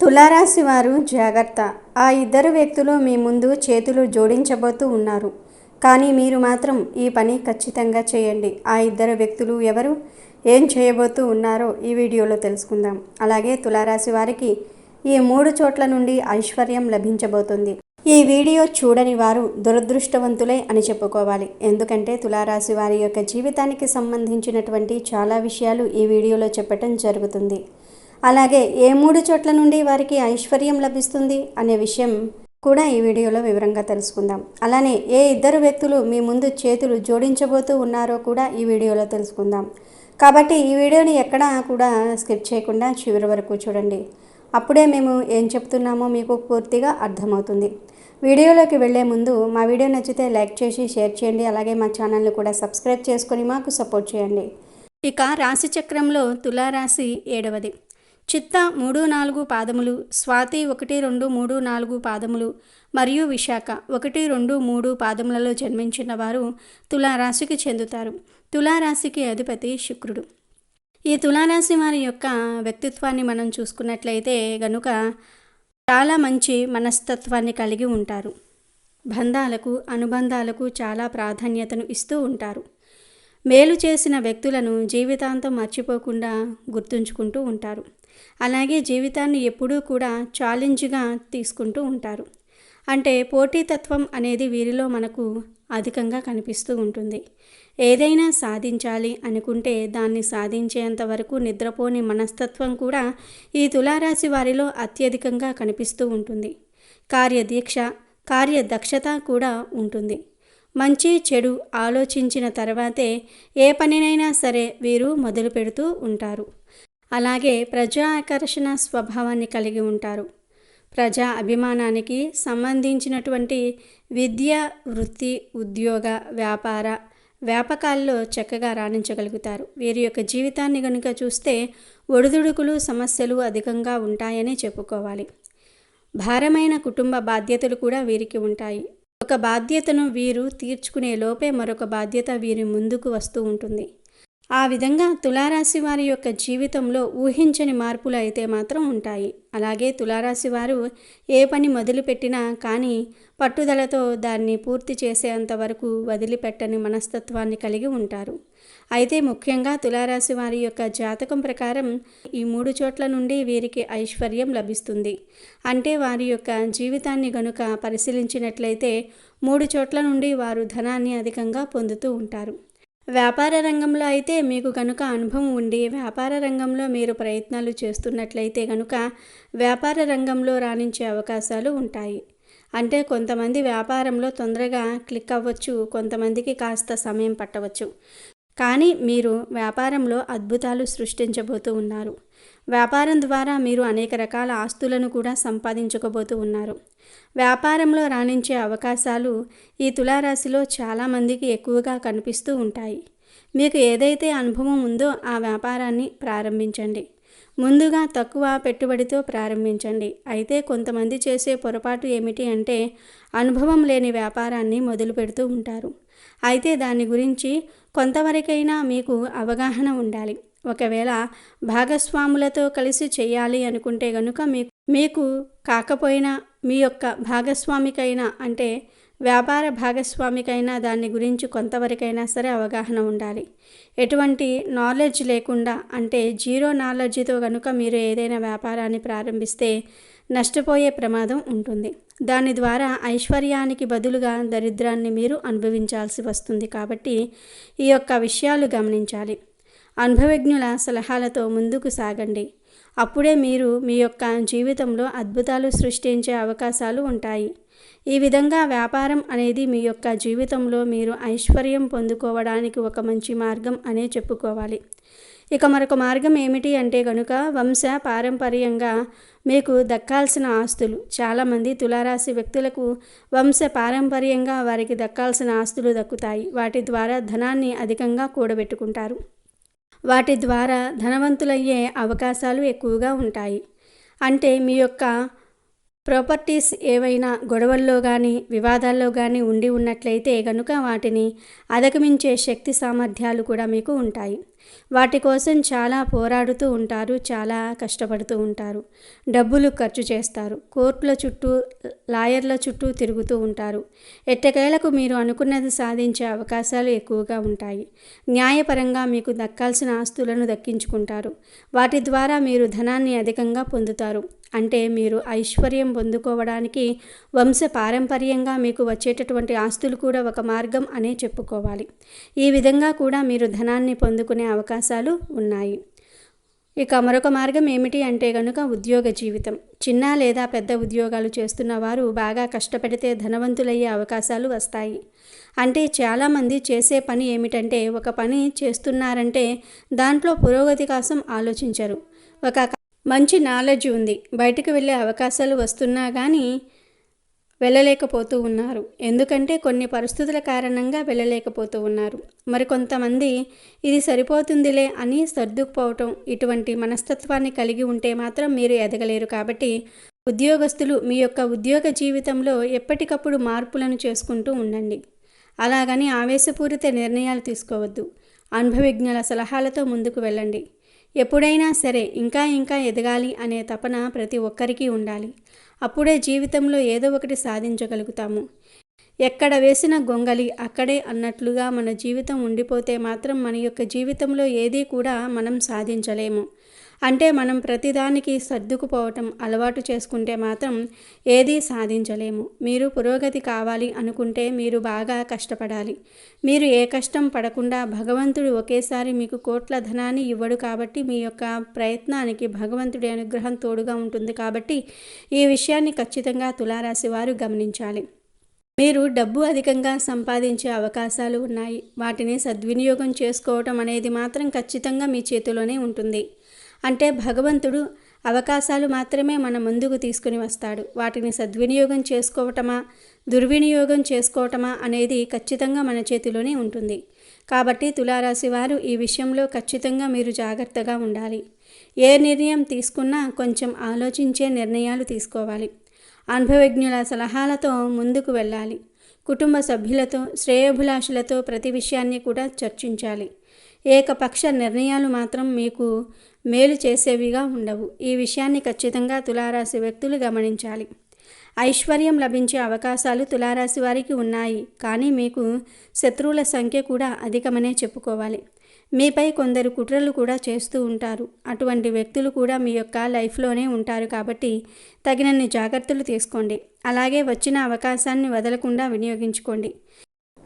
తులారాశి వారు జాగ్రత్త. ఆ ఇద్దరు వ్యక్తులు మీ ముందు చేతులు జోడించబోతూ ఉన్నారు. కానీ మీరు మాత్రం ఈ పని ఖచ్చితంగా చేయండి. ఆ ఇద్దరు వ్యక్తులు ఎవరు ఏం చేయబోతూ ఉన్నారో ఈ వీడియోలో తెలుసుకుందాం. అలాగే తులారాశి వారికి ఈ మూడు చోట్ల నుండి ఐశ్వర్యం లభించబోతుంది. ఈ వీడియో చూడని వారు దురదృష్టవంతులే అని చెప్పుకోవాలి. ఎందుకంటే తులారాశి వారి యొక్క జీవితానికి సంబంధించినటువంటి చాలా విషయాలు ఈ వీడియోలో చెప్పటం జరుగుతుంది. అలాగే ఏ మూడు చోట్ల నుండి వారికి ఐశ్వర్యం లభిస్తుంది అనే విషయం కూడా ఈ వీడియోలో వివరంగా తెలుసుకుందాం. అలానే ఏ ఇద్దరు వ్యక్తులు మీ ముందు చేతులు జోడించబోతూ ఉన్నారో కూడా ఈ వీడియోలో తెలుసుకుందాం. కాబట్టి ఈ వీడియోని ఎక్కడా కూడా స్కిప్ చేయకుండా చివరి వరకు చూడండి. అప్పుడే మేము ఏం చెప్తున్నామో మీకు పూర్తిగా అర్థమవుతుంది. వీడియోలోకి వెళ్ళే ముందు మా వీడియో నచ్చితే లైక్ చేసి షేర్ చేయండి. అలాగే మా ఛానల్ని కూడా సబ్స్క్రైబ్ చేసుకొని మాకు సపోర్ట్ చేయండి. ఇక రాశి చక్రంలో తులారాశి ఏడవది. చిత్త మూడు నాలుగు పాదములు స్వాతి ఒకటి రెండు మూడు నాలుగు పాదములు మరియు విశాఖ ఒకటి రెండు మూడు పాదములలో జన్మించిన వారు తులారాశికి చెందుతారు. తులారాశికి అధిపతి శుక్రుడు. ఈ తులారాశి వారి యొక్క వ్యక్తిత్వాన్ని మనం చూసుకున్నట్లయితే గనుక చాలా మంచి మనస్తత్వాన్ని కలిగి ఉంటారు. బంధాలకు అనుబంధాలకు చాలా ప్రాధాన్యతను ఇస్తూ ఉంటారు. మేలు చేసిన వ్యక్తులను జీవితాంతం మర్చిపోకుండా గుర్తుంచుకుంటూ ఉంటారు. అలాగే జీవితాన్ని ఎప్పుడూ కూడా ఛాలెంజ్గా తీసుకుంటూ ఉంటారు. అంటే పోటీతత్వం అనేది వీరిలో మనకు అధికంగా కనిపిస్తూ ఉంటుంది. ఏదైనా సాధించాలి అనుకుంటే దాన్ని సాధించేంత వరకు నిద్రపోని మనస్తత్వం కూడా ఈ తులారాశి వారిలో అత్యధికంగా కనిపిస్తూ ఉంటుంది. కార్యదీక్ష కార్యదక్షత కూడా ఉంటుంది. మంచి చెడు ఆలోచించిన తర్వాతే ఏ పనినైనా సరే వీరు మొదలు పెడుతూ ఉంటారు. అలాగే ప్రజా ఆకర్షణ స్వభావాన్ని కలిగి ఉంటారు. ప్రజా అభిమానానికి సంబంధించినటువంటి విద్య వృత్తి ఉద్యోగ వ్యాపార వ్యాపకాల్లో చక్కగా రాణించగలుగుతారు. వీరి యొక్క జీవితాన్ని కనుక చూస్తే ఒడిదుడుకులు సమస్యలు అధికంగా ఉంటాయని చెప్పుకోవాలి. భారమైన కుటుంబ బాధ్యతలు కూడా వీరికి ఉంటాయి. ఒక బాధ్యతను వీరు తీర్చుకునే లోపే మరొక బాధ్యత వీరి ముందుకు వస్తూ ఉంటుంది. ఆ విధంగా తులారాశి వారి యొక్క జీవితంలో ఊహించని మార్పులు అయితే మాత్రం ఉంటాయి. అలాగే తులారాశి వారు ఏ పని మొదలుపెట్టినా కానీ పట్టుదలతో దాన్ని పూర్తి చేసేంత వరకు వదిలిపెట్టని మనస్తత్వాన్ని కలిగి ఉంటారు. అయితే ముఖ్యంగా తులారాశి వారి యొక్క జాతకం ప్రకారం ఈ మూడు చోట్ల నుండి వీరికి ఐశ్వర్యం లభిస్తుంది. అంటే వారి యొక్క జీవితాన్ని గనుక పరిశీలించినట్లయితే మూడు చోట్ల నుండి వారు ధనాన్ని అధికంగా పొందుతూ ఉంటారు. వ్యాపార రంగంలో అయితే మీకు కనుక అనుభవం ఉండి వ్యాపార రంగంలో మీరు ప్రయత్నాలు చేస్తున్నట్లయితే కనుక వ్యాపార రంగంలో రాణించే అవకాశాలు ఉంటాయి. అంటే కొంతమంది వ్యాపారంలో తొందరగా క్లిక్ అవ్వచ్చు కొంతమందికి కాస్త సమయం పట్టవచ్చు. కానీ మీరు వ్యాపారంలో అద్భుతాలు సృష్టించబోతూ ఉన్నారు. వ్యాపారం ద్వారా మీరు అనేక రకాల ఆస్తులను కూడా సంపాదించుకోబోతూ ఉన్నారు. వ్యాపారంలో రాణించే అవకాశాలు ఈ తులారాశిలో చాలామందికి ఎక్కువగా కనిపిస్తూ ఉంటాయి. మీకు ఏదైతే అనుభవం ఉందో ఆ వ్యాపారాన్ని ప్రారంభించండి. ముందుగా తక్కువ పెట్టుబడితో ప్రారంభించండి. అయితే కొంతమంది చేసే పొరపాటు ఏమిటి అంటే అనుభవం లేని వ్యాపారాన్ని మొదలు పెడుతూ ఉంటారు. అయితే దాని గురించి కొంతవరకైనా మీకు అవగాహన ఉండాలి. ఒకవేళ భాగస్వాములతో కలిసి చేయాలి అనుకుంటే గనుక మీకు మీకు కాకపోయినా మీ యొక్క భాగస్వామికైనా అంటే వ్యాపార భాగస్వామికైనా దాని గురించి కొంతవరకైనా సరే అవగాహన ఉండాలి. ఎటువంటి నాలెడ్జ్ లేకుండా అంటే జీరో నాలెడ్జ్తో కనుక మీరు ఏదైనా వ్యాపారాన్ని ప్రారంభిస్తే నష్టపోయే ప్రమాదం ఉంటుంది. దాని ద్వారా ఐశ్వర్యానికి బదులుగా దరిద్రాన్ని మీరు అనుభవించాల్సి వస్తుంది కాబట్టి ఈ యొక్క విషయాలు గమనించాలి. అనుభవజ్ఞుల సలహాలతో ముందుకు సాగండి. అప్పుడే మీరు మీ యొక్క జీవితంలో అద్భుతాలు సృష్టించే అవకాశాలు ఉంటాయి. ఈ విధంగా వ్యాపారం అనేది మీ యొక్క జీవితంలో మీరు ఐశ్వర్యం పొందుకోవడానికి ఒక మంచి మార్గం అనే చెప్పుకోవాలి. ఇక మరొక మార్గం ఏమిటి అంటే కనుక వంశ పారంపర్యంగా మీకు దక్కాల్సిన ఆస్తులు చాలామంది తులారాశి వ్యక్తులకు వంశ పారంపర్యంగా వారికి దక్కాల్సిన ఆస్తులు దక్కుతాయి. వాటి ద్వారా ధనాన్ని అధికంగా కూడబెట్టుకుంటారు. వాటి ద్వారా ధనవంతులయ్యే అవకాశాలు ఎక్కువగా ఉంటాయి. అంటే మీ యొక్క ప్రాపర్టీస్ ఏవైనా గొడవల్లో కానీ వివాదాల్లో కానీ ఉండి ఉన్నట్లయితే గనుక వాటిని అధగమించే శక్తి సామర్థ్యాలు కూడా మీకు ఉంటాయి. వాటి కోసం చాలా పోరాడుతూ ఉంటారు చాలా కష్టపడుతూ ఉంటారు. డబ్బులు ఖర్చు చేస్తారు. కోర్టుల చుట్టూ లాయర్ల చుట్టూ తిరుగుతూ ఉంటారు. ఎట్టకేలకు మీరు అనుకున్నది సాధించే అవకాశాలు ఎక్కువగా ఉంటాయి. న్యాయపరంగా మీకు దక్కాల్సిన ఆస్తులను దక్కించుకుంటారు. వాటి ద్వారా మీరు ధనాన్ని అధికంగా పొందుతారు. అంటే మీరు ఐశ్వర్యం పొందుకోవడానికి వంశ పారంపర్యంగా మీకు వచ్చేటటువంటి ఆస్తులు కూడా ఒక మార్గం అనే చెప్పుకోవాలి. ఈ విధంగా కూడా మీరు ధనాన్ని పొందుకునే అవకాశాలు ఉన్నాయి. ఇక మరొక మార్గం ఏమిటి అంటే కనుక ఉద్యోగ జీవితం. చిన్న లేదా పెద్ద ఉద్యోగాలు చేస్తున్న వారు బాగా కష్టపడితే ధనవంతులయ్యే అవకాశాలు వస్తాయి. అంటే చాలామంది చేసే పని ఏమిటంటే ఒక పని చేస్తున్నారంటే దాంట్లో పురోగతి కోసం ఆలోచించరు. ఒక మంచి నాలెడ్జ్ ఉంది. బయటకు వెళ్ళే అవకాశాలు వస్తున్నా కానీ వెళ్ళలేకపోతూ ఉన్నారు. ఎందుకంటే కొన్ని పరిస్థితుల కారణంగా వెళ్ళలేకపోతూ ఉన్నారు. మరికొంతమంది ఇది సరిపోతుందిలే అని సర్దుకుపోవటం ఇటువంటి మనస్తత్వాన్ని కలిగి ఉంటే మాత్రం మీరు ఎదగలేరు. కాబట్టి ఉద్యోగస్తులు మీ యొక్క ఉద్యోగ జీవితంలో ఎప్పటికప్పుడు మార్పులను చేసుకుంటూ ఉండండి. అలాగని ఆవేశపూరిత నిర్ణయాలు తీసుకోవద్దు. అనుభవజ్ఞుల సలహాలతో ముందుకు వెళ్ళండి. ఎప్పుడైనా సరే ఇంకా ఇంకా ఎదగాలి అనే తపన ప్రతి ఒక్కరికి ఉండాలి. అప్పుడే జీవితంలో ఏదో ఒకటి సాధించగలుగుతాము. ఎక్కడ వేసిన గొంగలి అక్కడే అన్నట్లుగా మన జీవితం ఉండిపోతే మాత్రం మన యొక్క జీవితంలో ఏదీ కూడా మనం సాధించలేము. అంటే మనం ప్రతిదానికి సర్దుకుపోవటం అలవాటు చేసుకుంటే మాత్రం ఏదీ సాధించలేము. మీరు పురోగతి కావాలి అనుకుంటే మీరు బాగా కష్టపడాలి. మీరు ఏ కష్టం పడకుండా భగవంతుడు ఒకేసారి మీకు కోట్ల ధనాన్ని ఇవ్వడు కాబట్టి మీ యొక్క ప్రయత్నానికి భగవంతుడి అనుగ్రహం తోడుగా ఉంటుంది కాబట్టి ఈ విషయాన్ని ఖచ్చితంగా తులారాశి వారు గమనించాలి. మీరు డబ్బు అధికంగా సంపాదించే అవకాశాలు ఉన్నాయి. వాటిని సద్వినియోగం చేసుకోవటం అనేది మాత్రం ఖచ్చితంగా మీ చేతిలోనే ఉంటుంది. అంటే భగవంతుడు అవకాశాలు మాత్రమే మన ముందుకు తీసుకుని వస్తాడు. వాటిని సద్వినియోగం చేసుకోవటమా దుర్వినియోగం చేసుకోవటమా అనేది ఖచ్చితంగా మన చేతిలోనే ఉంటుంది. కాబట్టి తులారాశి వారు ఈ విషయంలో ఖచ్చితంగా మీరు జాగ్రత్తగా ఉండాలి. ఏ నిర్ణయం తీసుకున్నా కొంచెం ఆలోచించే నిర్ణయాలు తీసుకోవాలి. అనుభవజ్ఞుల సలహాలతో ముందుకు వెళ్ళాలి. కుటుంబ సభ్యులతో శ్రేయోభిలాషులతో ప్రతి విషయాన్ని కూడా చర్చించాలి. ఏకపక్ష నిర్ణయాలు మాత్రం మీకు మేలు చేసేవిగా ఉండవు. ఈ విషయాన్ని ఖచ్చితంగా తులారాశి వ్యక్తులు గమనించాలి. ఐశ్వర్యం లభించే అవకాశాలు తులారాశి వారికి ఉన్నాయి. కానీ మీకు శత్రువుల సంఖ్య కూడా అధికమనే చెప్పుకోవాలి. మీపై కొందరు కుట్రలు కూడా చేస్తూ ఉంటారు. అటువంటి వ్యక్తులు కూడా మీ యొక్క లైఫ్లోనే ఉంటారు కాబట్టి తగినన్ని జాగ్రత్తలు తీసుకోండి. అలాగే వచ్చిన అవకాశాన్ని వదలకుండా వినియోగించుకోండి.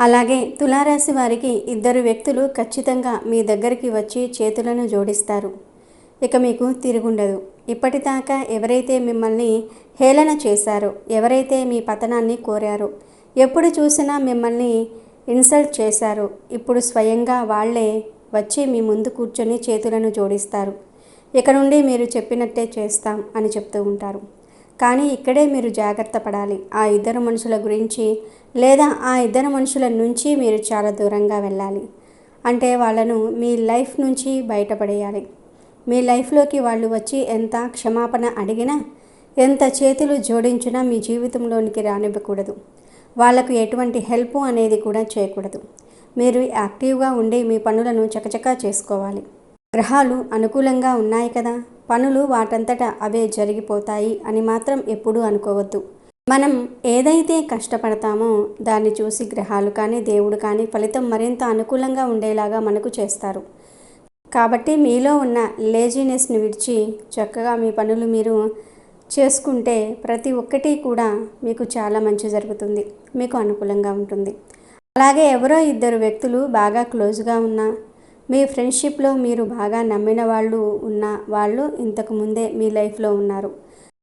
అలాగే తులారాశి వారికి ఇద్దరు వ్యక్తులు ఖచ్చితంగా మీ దగ్గరికి వచ్చి చేతులను జోడిస్తారు. ఇక మీకు తిరుగుండదు. ఇప్పటిదాకా ఎవరైతే మిమ్మల్ని హేళన చేశారో ఎవరైతే మీ పతనాన్ని కోరారో ఎప్పుడు చూసినా మిమ్మల్ని ఇన్సల్ట్ చేశారో ఇప్పుడు స్వయంగా వాళ్ళే వచ్చి మీ ముందు కూర్చొని చేతులను జోడిస్తారు. ఇక నుండి మీరు చెప్పినట్టే చేస్తాం అని చెప్తూ ఉంటారు. కానీ ఇక్కడే మీరు జాగ్రత్త పడాలి. ఆ ఇద్దరు మనుషుల గురించి లేదా ఆ ఇద్దరు మనుషుల నుంచి మీరు చాలా దూరంగా వెళ్ళాలి. అంటే వాళ్ళను మీ లైఫ్ నుంచి బయటపడేయాలి. మీ లైఫ్లోకి వాళ్ళు వచ్చి ఎంత క్షమాపణ అడిగినా ఎంత చేతులు జోడించినా మీ జీవితంలోనికి రానివ్వకూడదు. వాళ్ళకు ఎటువంటి హెల్ప్ అనేది కూడా చేయకూడదు. మీరు యాక్టివ్గా ఉండి మీ పనులను చకచకా చేసుకోవాలి. గ్రహాలు అనుకూలంగా ఉన్నాయి కదా పనులు వాటంతటా అవే జరిగిపోతాయి అని మాత్రం ఎప్పుడూ అనుకోవద్దు. మనం ఏదైతే కష్టపడతామో దాన్ని చూసి గ్రహాలు కానీ దేవుడు కానీ ఫలితం మరింత అనుకూలంగా ఉండేలాగా మనకు చేస్తారు. కాబట్టి మీలో ఉన్న లేజినెస్ని విడిచి చక్కగా మీ పనులు మీరు చేసుకుంటే ప్రతి ఒక్కటి కూడా మీకు చాలా మంచి జరుగుతుంది. మీకు అనుకూలంగా ఉంటుంది. అలాగే ఎవరో ఇద్దరు వ్యక్తులు బాగా క్లోజ్గా ఉన్నా మీ ఫ్రెండ్షిప్లో మీరు బాగా నమ్మిన వాళ్ళు ఉన్న వాళ్ళు ఇంతకు ముందే మీ లైఫ్లో ఉన్నారు.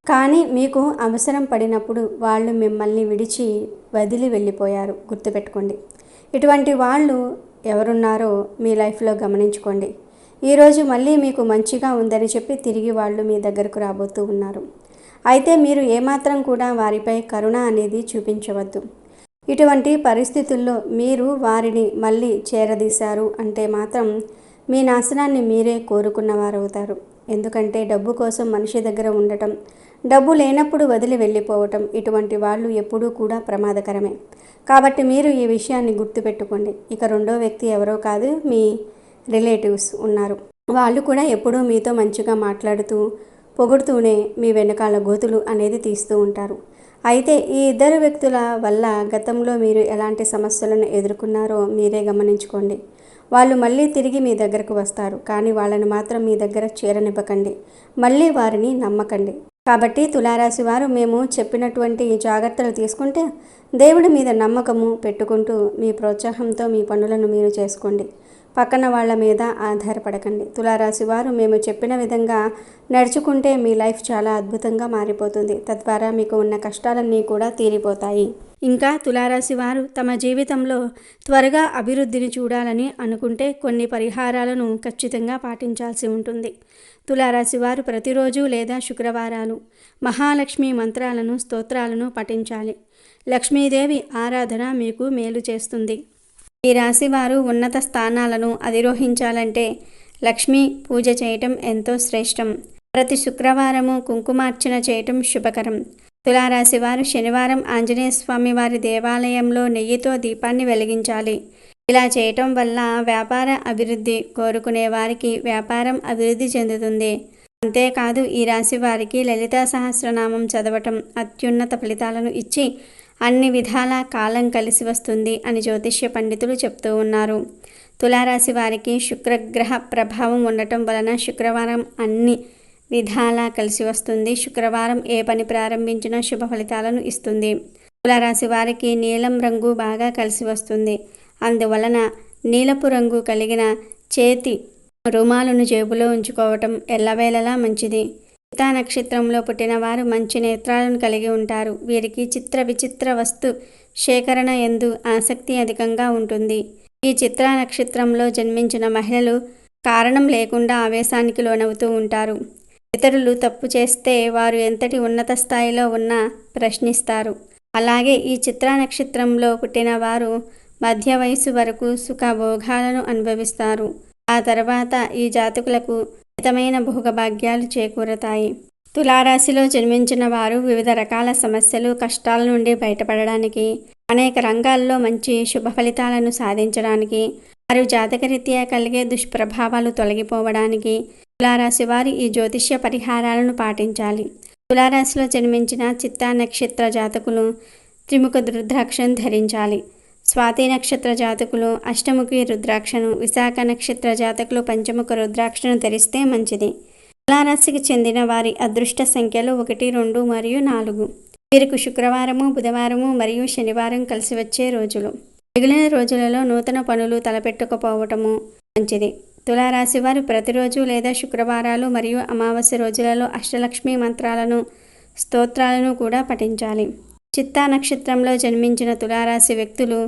కానీ మీకు అవసరం పడినప్పుడు వాళ్ళు మిమ్మల్ని విడిచి వదిలి వెళ్ళిపోయారు. గుర్తుపెట్టుకోండి. ఇటువంటి వాళ్ళు ఎవరున్నారో మీ లైఫ్లో గమనించుకోండి. ఈరోజు మళ్ళీ మీకు మంచిగా ఉందని చెప్పి తిరిగి వాళ్ళు మీ దగ్గరకు రాబోతూ ఉన్నారు. అయితే మీరు ఏమాత్రం కూడా వారిపై కరుణ అనేది చూపించవద్దు. ఇటువంటి పరిస్థితుల్లో మీరు వారిని మళ్ళీ చేరదీశారు అంటే మాత్రం మీ నాశనాన్ని మీరే కోరుకున్నవారవుతారు. ఎందుకంటే డబ్బు కోసం మనిషి దగ్గర ఉండటం డబ్బు లేనప్పుడు వదిలి వెళ్ళిపోవటం ఇటువంటి వాళ్ళు ఎప్పుడూ కూడా ప్రమాదకరమే. కాబట్టి మీరు ఈ విషయాన్ని గుర్తుపెట్టుకోండి. ఇక రెండో వ్యక్తి ఎవరో కాదు మీ రిలేటివ్స్ ఉన్నారు. వాళ్ళు కూడా ఎప్పుడూ మీతో మంచిగా మాట్లాడుతూ పొగుడుతూనే మీ వెనకాల గోతులు అనేది తీస్తూ ఉంటారు. అయితే ఈ ఇద్దరు వ్యక్తుల వల్ల గతంలో మీరు ఎలాంటి సమస్యలను ఎదుర్కొన్నారో మీరే గమనించుకోండి. వాళ్ళు మళ్ళీ తిరిగి మీ దగ్గరకు వస్తారు. కానీ వాళ్ళని మాత్రం మీ దగ్గర చేరనివ్వకండి. మళ్ళీ వారిని నమ్మకండి. కాబట్టి తులారాశి వారు మేము చెప్పినటువంటి జాగ్రత్తలు తీసుకుంటే దేవుడి మీద నమ్మకము పెట్టుకుంటూ మీ ప్రోత్సాహంతో మీ పనులను మీరు చేసుకోండి. పక్కన వాళ్ళ మీద ఆధారపడకండి. తులారాశి వారు మేము చెప్పిన విధంగా నడుచుకుంటే మీ లైఫ్ చాలా అద్భుతంగా మారిపోతుంది. తద్వారా మీకు ఉన్న కష్టాలన్నీ కూడా తీరిపోతాయి. ఇంకా తులారాశి వారు తమ జీవితంలో త్వరగా అభివృద్ధిని చూడాలని అనుకుంటే కొన్ని పరిహారాలను ఖచ్చితంగా పాటించాల్సి ఉంటుంది. తులారాశి వారు ప్రతిరోజు లేదా శుక్రవారాలు మహాలక్ష్మి మంత్రాలను స్తోత్రాలను పఠించాలి. లక్ష్మీదేవి ఆరాధన మీకు మేలు చేస్తుంది. ఈ రాశి వారు ఉన్నత స్థానాలను అధిరోహించాలంటే లక్ష్మీ పూజ చేయటం ఎంతో శ్రేష్టం. ప్రతి శుక్రవారము కుంకుమార్చన చేయటం శుభకరం. తులారాశి వారు శనివారం ఆంజనేయ స్వామి వారి దేవాలయంలో నెయ్యితో దీపాన్ని వెలిగించాలి. ఇలా చేయటం వల్ల వ్యాపార అభివృద్ధి కోరుకునే వారికి వ్యాపారం అభివృద్ధి చెందుతుంది. అంతేకాదు ఈ రాశి వారికి లలితా సహస్రనామం చదవటం అత్యున్నత ఫలితాలను ఇచ్చి అన్ని విధాల కాలం కలిసి వస్తుంది అని జ్యోతిష్య పండితులు చెప్తూ ఉన్నారు. తులారాశి వారికి శుక్రగ్రహ ప్రభావం ఉండటం వలన శుక్రవారం అన్ని విధాలా కలిసి వస్తుంది. శుక్రవారం ఏ పని ప్రారంభించినా శుభ ఫలితాలను ఇస్తుంది. తులారాశి వారికి నీలం రంగు బాగా కలిసి వస్తుంది. అందువలన నీలపు రంగు కలిగిన చేతి రుమాలను జేబులో ఉంచుకోవటం ఎల్లవేళలా మంచిది. చిత్తా నక్షత్రంలో పుట్టిన వారు మంచి నేత్రాలను కలిగి ఉంటారు. వీరికి చిత్ర విచిత్ర వస్తు సేకరణ ఎందు ఆసక్తి అధికంగా ఉంటుంది. ఈ చిత్ర నక్షత్రంలో జన్మించిన మహిళలు కారణం లేకుండా ఆవేశానికి లోనవుతూ ఉంటారు. ఇతరులు తప్పు చేస్తే వారు ఎంతటి ఉన్నత స్థాయిలో ఉన్నా ప్రశ్నిస్తారు. అలాగే ఈ చిత్ర నక్షత్రంలో పుట్టిన వారు మధ్య వయసు వరకు సుఖభోగాలను అనుభవిస్తారు. ఆ తర్వాత ఈ జాతకులకు మితమైన భోగభాగ్యాలు చేకూరతాయి. తులారాశిలో జన్మించిన వారు వివిధ రకాల సమస్యలు కష్టాల నుండి బయటపడడానికి అనేక రంగాల్లో మంచి శుభ ఫలితాలను సాధించడానికి వారు జాతకరీత్యా కలిగే దుష్ప్రభావాలు తొలగిపోవడానికి తులారాశి వారి ఈ జ్యోతిష్య పరిహారాలను పాటించాలి. తులారాశిలో జన్మించిన చిత్తా నక్షత్ర జాతకులు త్రిముఖ రుద్రాక్షను ధరించాలి. స్వాతి నక్షత్ర జాతకులు అష్టముఖి రుద్రాక్షను విశాఖ నక్షత్ర జాతకులు పంచముఖ రుద్రాక్షను ధరిస్తే మంచిది. తులారాశికి చెందిన వారి అదృష్ట సంఖ్యలు ఒకటి రెండు మరియు నాలుగు. వీరికి శుక్రవారము బుధవారము మరియు శనివారం కలిసి వచ్చే రోజులు. మిగిలిన రోజులలో నూతన పనులు తలపెట్టుకపోవటము మంచిది. తులారాశి వారు ప్రతిరోజు లేదా శుక్రవారాలు మరియు అమావాస్య రోజులలో అష్టలక్ష్మి మంత్రాలను స్తోత్రాలను కూడా పఠించాలి. చిత్తా నక్షత్రంలో జన్మించిన తులారాశి వ్యక్తులు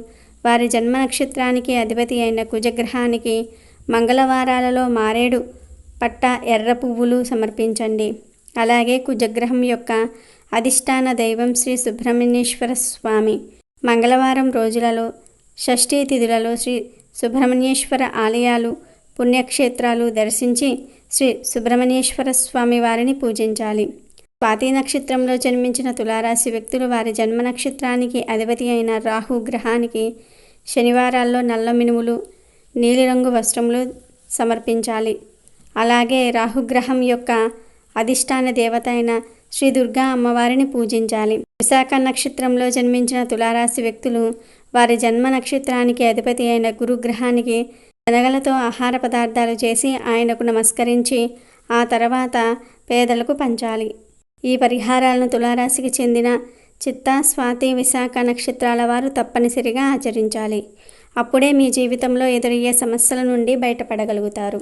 వారి జన్మ నక్షత్రానికి అధిపతి అయిన కుజగ్రహానికి మంగళవారాలలో మారేడు పట్ట ఎర్ర పువ్వులు సమర్పించండి. అలాగే కుజగ్రహం యొక్క అధిష్టాన దైవం శ్రీ సుబ్రహ్మణ్యేశ్వర స్వామి మంగళవారం రోజులలో షష్ఠీ తిథులలో శ్రీ సుబ్రహ్మణ్యేశ్వర ఆలయాలు పుణ్యక్షేత్రాలు దర్శించి శ్రీ సుబ్రహ్మణ్యేశ్వర స్వామి వారిని పూజించాలి. స్వాతి నక్షత్రంలో జన్మించిన తులారాశి వ్యక్తులు వారి జన్మ నక్షత్రానికి అధిపతి అయిన రాహు గ్రహానికి శనివారాల్లో నల్ల మినుములు నీలిరంగు వస్త్రములు సమర్పించాలి. అలాగే రాహుగ్రహం యొక్క అధిష్టాన దేవత అయిన శ్రీ దుర్గా అమ్మవారిని పూజించాలి. విశాఖ నక్షత్రంలో జన్మించిన తులారాశి వ్యక్తులు వారి జన్మ నక్షత్రానికి అధిపతి అయిన గురుగ్రహానికి శనగలతో ఆహార పదార్థాలు చేసి ఆయనకు నమస్కరించి ఆ తర్వాత పేదలకు పంచాలి. ఈ పరిహారాలను తులారాశికి చెందిన చిత్త స్వాతి విశాఖ నక్షత్రాల వారు తప్పనిసరిగా ఆచరించాలి. అప్పుడే మీ జీవితంలో ఎదురయ్యే సమస్యల నుండి బయటపడగలుగుతారు.